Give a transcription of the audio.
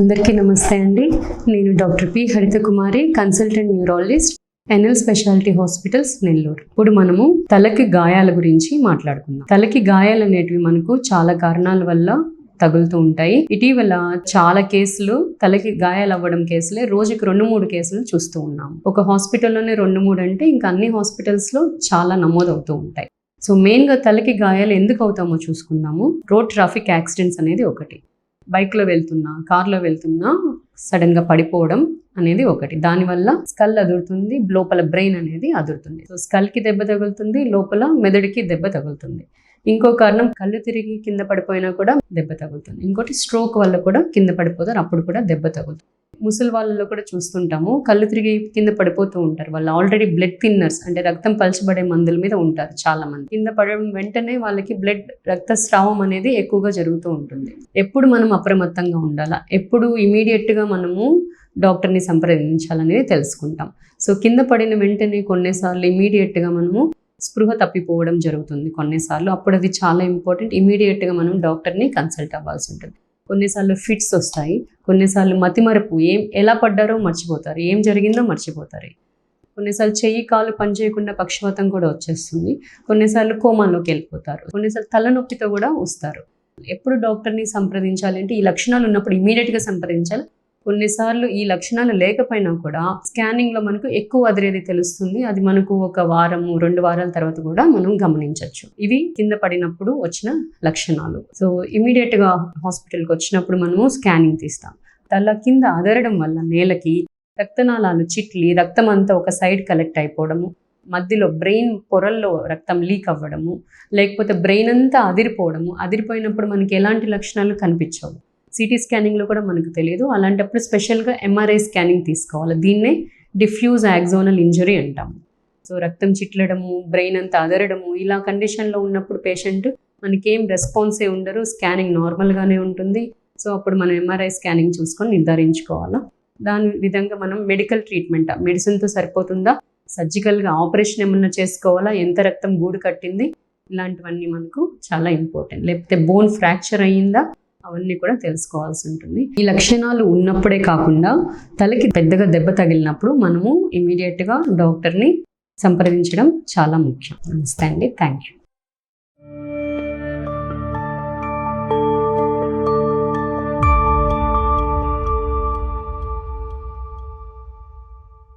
అందరికీ నమస్తే అండి. నేను doctor P. Haritha Kumari consultant neurologist NL speciality hospitals Nellore. ఇప్పుడు మనము తలకి గాయాల గురించి మాట్లాడుకుందాం. తలకి గాయాలు అనేటివి మనకు చాలా కారణాల వల్ల తగులుతూ ఉంటాయి. ఇటీవల చాలా కేసులు తలకి గాయాలు అవ్వడం కేసులే రోజుకి రెండు మూడు కేసులు చూస్తూ ఉన్నాం ఒక హాస్పిటల్లోనే రెండు మూడు అంటే ఇంకా అన్ని హాస్పిటల్స్లో చాలా నమోదవుతూ ఉంటాయి. సో మెయిన్గా తలకి గాయాలు ఎందుకు అవుతామో చూసుకుందాము. రోడ్ ట్రాఫిక్ యాక్సిడెంట్స్ అనేది ఒకటి. బైక్లో వెళ్తున్నా కార్లో వెళ్తున్నా సడన్గా పడిపోవడం అనేది ఒకటి. దానివల్ల స్కల్ అదురుతుంది లోపల బ్రెయిన్ అనేది అదురుతుంది. సో స్కల్కి దెబ్బ తగులుతుంది లోపల మెదడుకి దెబ్బ తగులుతుంది. ఇంకో కారణం కళ్ళు తిరిగి కింద పడిపోయినా కూడా దెబ్బ తగులుతుంది. ఇంకోటి స్ట్రోక్ వల్ల కూడా కింద పడిపోతారు అప్పుడు కూడా దెబ్బ తగులుతుంది. ముసలి వాళ్ళలో కూడా చూస్తుంటాము. కళ్ళు తిరిగి కింద పడిపోతూ ఉంటారు. వాళ్ళు ఆల్రెడీ బ్లడ్ థిన్నర్స్ అంటే రక్తం పలచబడే మందుల మీద ఉంటారు చాలా మంది కింద పడడం వెంటనే వాళ్ళకి బ్లడ్ రక్తస్రావం అనేది ఎక్కువగా జరుగుతూ ఉంటుంది. ఎప్పుడు మనం అప్రమత్తంగా ఉండాలా? ఎప్పుడు ఇమీడియట్గా మనము డాక్టర్ని సంప్రదించాలనేది తెలుసుకుంటాం. సో కింద పడిన వెంటనే కొన్నిసార్లు ఇమీడియట్గా మనము స్పృహ తప్పిపోవడం జరుగుతుంది కొన్నిసార్లు. అప్పుడు అది చాలా ఇంపార్టెంట్ ఇమీడియట్గా మనం డాక్టర్ని కన్సల్ట్ అవ్వాల్సి ఉంటుంది. కొన్నిసార్లు ఫిట్స్ వస్తాయి కొన్నిసార్లు మతిమరపు. ఏం ఎలా పడ్డారో మర్చిపోతారు ఏం జరిగిందో మర్చిపోతారు. కొన్నిసార్లు చెయ్యి కాలు పనిచేయకుండా పక్షవాతం కూడా వచ్చేస్తుంది. కొన్నిసార్లు కోమాలోకి వెళ్ళిపోతారు. కొన్నిసార్లు తలనొప్పితో కూడా వస్తారు. ఎప్పుడు డాక్టర్ని సంప్రదించాలి అంటే ఈ లక్షణాలు ఉన్నప్పుడు ఇమీడియట్గా సంప్రదించాలి. కొన్నిసార్లు ఈ లక్షణాలు లేకపోయినా కూడా స్కానింగ్లో మనకు ఎక్కువ అదిరేది తెలుస్తుంది. అది మనకు ఒక వారము రెండు వారాల తర్వాత కూడా మనం గమనించవచ్చు ఇవి కింద పడినప్పుడు వచ్చిన లక్షణాలు. సో ఇమీడియట్గా హాస్పిటల్కి వచ్చినప్పుడు మనము స్కానింగ్ తీస్తాం. తల కింద అదరడం వల్ల నేలకి రక్తనాళాలు చిట్లి రక్తం అంతా ఒక సైడ్ కలెక్ట్ అయిపోవడము మధ్యలో బ్రెయిన్ పొరల్లో రక్తం లీక్ అవ్వడము లేకపోతే బ్రెయిన్ అంతా అదిరిపోవడము అదిరిపోయినప్పుడు మనకి ఎలాంటి లక్షణాలు కనిపించవు. సిటీ స్కానింగ్లో కూడా మనకు తెలియదు. అలాంటప్పుడు స్పెషల్గా ఎంఆర్ఐ స్కానింగ్ తీసుకోవాలి. దీన్నే డిఫ్యూజ్ యాక్సోనల్ ఇంజరీ అంటాము. సో రక్తం చిట్లడము బ్రెయిన్ అంతా అదరడము ఇలా కండిషన్లో ఉన్నప్పుడు పేషెంట్ మనకేం రెస్పాన్సే ఉండరు. స్కానింగ్ నార్మల్గానే ఉంటుంది. సో అప్పుడు మనం ఎంఆర్ఐ స్కానింగ్ చూసుకొని నిర్ధారించుకోవాలా. దాని విధంగా మనం మెడికల్ ట్రీట్మెంట్ మెడిసిన్తో సరిపోతుందా? సర్జికల్గా ఆపరేషన్ ఏమన్నా చేసుకోవాలా? ఎంత రక్తం గూడు కట్టింది? ఇలాంటివన్నీ మనకు చాలా ఇంపార్టెంట్ లేకపోతే బోన్ ఫ్రాక్చర్ అయ్యిందా? అవన్నీ కూడా తెలుసుకోవాల్సి ఉంటుంది. ఈ లక్షణాలు ఉన్నప్పుడే కాకుండా తలకి పెద్దగా దెబ్బ తగిలినప్పుడు మనము ఇమీడియట్గా డాక్టర్ని సంప్రదించడం చాలా ముఖ్యం. నమస్తే అండి. Thank you